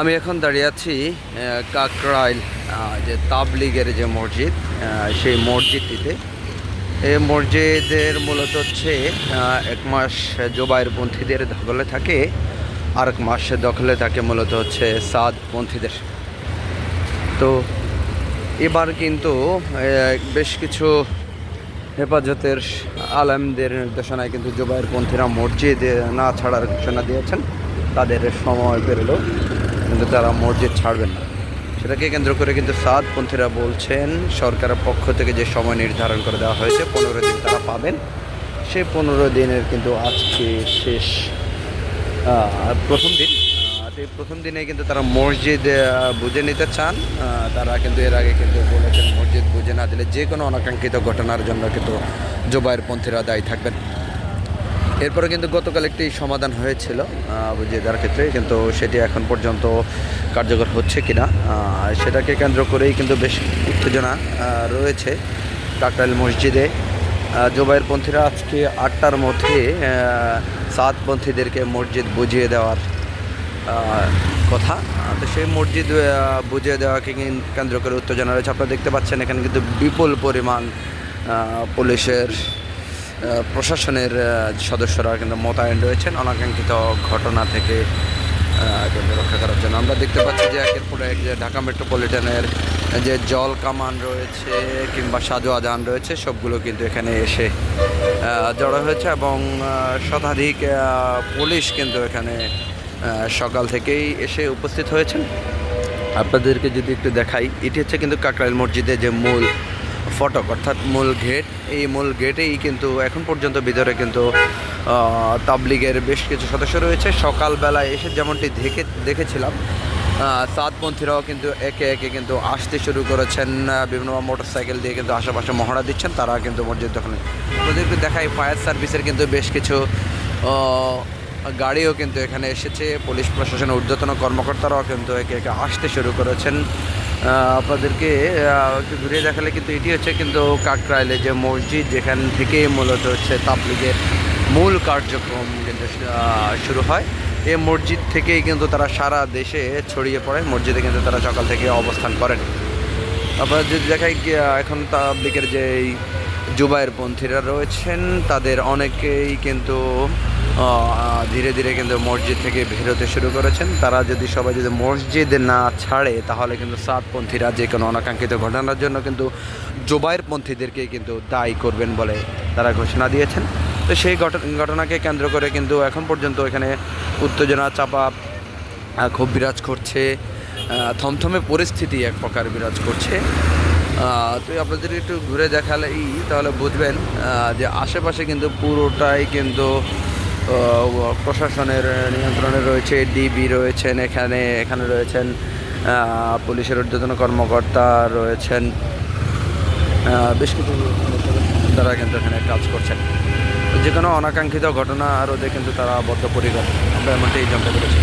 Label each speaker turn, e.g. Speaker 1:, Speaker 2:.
Speaker 1: আমি এখন দাঁড়িয়ে আছি কাকরাইল যে তাবলিগের যে মসজিদ সেই মসজিদটিতে। এই মসজিদের মূলত হচ্ছে এক মাস জোবাইর পন্থীদের দখলে থাকে, আর এক মাস দখলে থাকে মূলত হচ্ছে সাদ পন্থীদের। তো এবার কিন্তু বেশ কিছু হেফাজতের আলেমদের নির্দেশনায় কিন্তু জুবাইর পন্থীরা মসজিদ না ছাড়ার ঘোষণা দিয়েছেন। তাদের সময় পেরোলেও কিন্তু তারা মসজিদ ছাড়বেন না। সেটাকে কেন্দ্র করে কিন্তু সাদ পন্থীরা বলছেন, সরকারের পক্ষ থেকে যে সময় নির্ধারণ করে দেওয়া হয়েছে, পনেরো দিন তারা পাবেন। সেই পনেরো দিনের কিন্তু আজকে শেষ প্রথম দিন। এই প্রথম দিনে কিন্তু তারা মসজিদ বুঝে নিতে চান। তারা কিন্তু এর আগে কিন্তু বলেছেন মসজিদ বুঝে না দিলে যে কোনো অনাকাঙ্ক্ষিত ঘটনার জন্য কিন্তু জোবাইয়ের পন্থীরা দায়ী থাকবেন। এরপরে কিন্তু গতকাল একটি সমাধান হয়েছিল বুঝিয়ে দেওয়ার ক্ষেত্রে কিন্তু সেটি এখন পর্যন্ত কার্যকর হচ্ছে কিনা সেটাকে কেন্দ্র করেই কিন্তু বেশ উত্তেজনা রয়েছে কাকরাইল মসজিদে। আহ, জোবাইয়ের পন্থীরা আজকে আটটার মধ্যে সাতপন্থীদেরকে মসজিদ বুঝিয়ে দেওয়ার কথা। তো সেই মসজিদ বুঝিয়ে দেওয়াকে কিন- কেন্দ্র করে উত্তেজনা রয়েছে। আপনারা দেখতে পাচ্ছেন এখানে কিন্তু বিপুল পরিমাণ পুলিশের প্রশাসনের সদস্যরা কিন্তু মোতায়েন রয়েছেন। অনাকাঙ্ক্ষিত ঘটনা থেকে কিন্তু রক্ষা করার জন্য। আমরা দেখতে পাচ্ছি যে একের পর এক যে ঢাকা মেট্রোপলিটনের যে জল কামান রয়েছে কিংবা সাজু আজান রয়েছে, সবগুলো কিন্তু এখানে এসে জড়ো হয়েছে এবং শতাধিক পুলিশ কিন্তু এখানে সকাল থেকেই এসে উপস্থিত হয়েছেন। আপনাদেরকে যদি একটু দেখাই, এটি হচ্ছে কিন্তু কাকরাইল মসজিদের যে মূল ফটক, অর্থাৎ মূল গেট। এই মূল গেটেই কিন্তু এখন পর্যন্ত ভিতরে কিন্তু তাবলিগের বেশ কিছু সদস্য রয়েছে। সকালবেলায় এসে যেমনটি দেখে, দেখেছিলাম সাতপন্থীরাও কিন্তু একে একে কিন্তু আসতে শুরু করেছেন বিভিন্ন মোটর সাইকেল দিয়ে কিন্তু আশেপাশে মহড়া দিচ্ছেন। তারা কিন্তু মসজিদ দখলে আপনাদেরকে দেখায় ফায়ার সার্ভিসের কিন্তু বেশ কিছু গাড়িও কিন্তু এখানে এসেছে। পুলিশ প্রশাসনের ঊর্ধ্বতন কর্মকর্তারাও কিন্তু একে একে আসতে শুরু করেছেন। আপনাদেরকে একটু ঘুরিয়ে দেখালে কিন্তু এটি হচ্ছে কিন্তু কাকরাইলে যে মসজিদ, যেখান থেকে মূলত হচ্ছে তাবলিগের মূল কার্যক্রম কিন্তু শুরু হয়। এই মসজিদ থেকেই কিন্তু তারা সারা দেশে ছড়িয়ে পড়ে। মসজিদে কিন্তু তারা সকাল থেকে অবস্থান করেন। আপনারা যদি দেখাই এখন তাবলিগের যে জুবাইয়ের পন্থীরা রয়েছেন, তাদের অনেকেই কিন্তু ধীরে ধীরে কিন্তু মসজিদ থেকে বেরোতে শুরু করেছেন। তারা যদি সবাই যদি মসজিদ না ছাড়ে, তাহলে কিন্তু সাতপন্থীরা যে কোনো অনাকাঙ্ক্ষিত ঘটনার জন্য কিন্তু জুবাইয়ের পন্থীদেরকে কিন্তু দায়ী করবেন বলে তারা ঘোষণা দিয়েছেন। তো সেই ঘটনাকে কেন্দ্র করে কিন্তু এখন পর্যন্ত এখানে উত্তেজনা, চাপা খুব বিরাজ করছে। থমথমে পরিস্থিতি এক প্রকার বিরাজ করছে। তো আপনাদের একটু ঘুরে দেখালেই তাহলে বুঝবেন যে আশেপাশে কিন্তু পুরোটাই কিন্তু প্রশাসনের নিয়ন্ত্রণে রয়েছে, ডিবি রয়েছেন এখানে এখানে রয়েছেন পুলিশের ঊর্ধ্বতন কর্মকর্তা রয়েছেন বেশ কিছু তারা কিন্তু এখানে কাজ করছেন। যে কোনো অনাকাঙ্ক্ষিত ঘটনা রোধে কিন্তু তারা বদ্ধপরিকর। আমরা এমনটাই জানতে পেরেছি।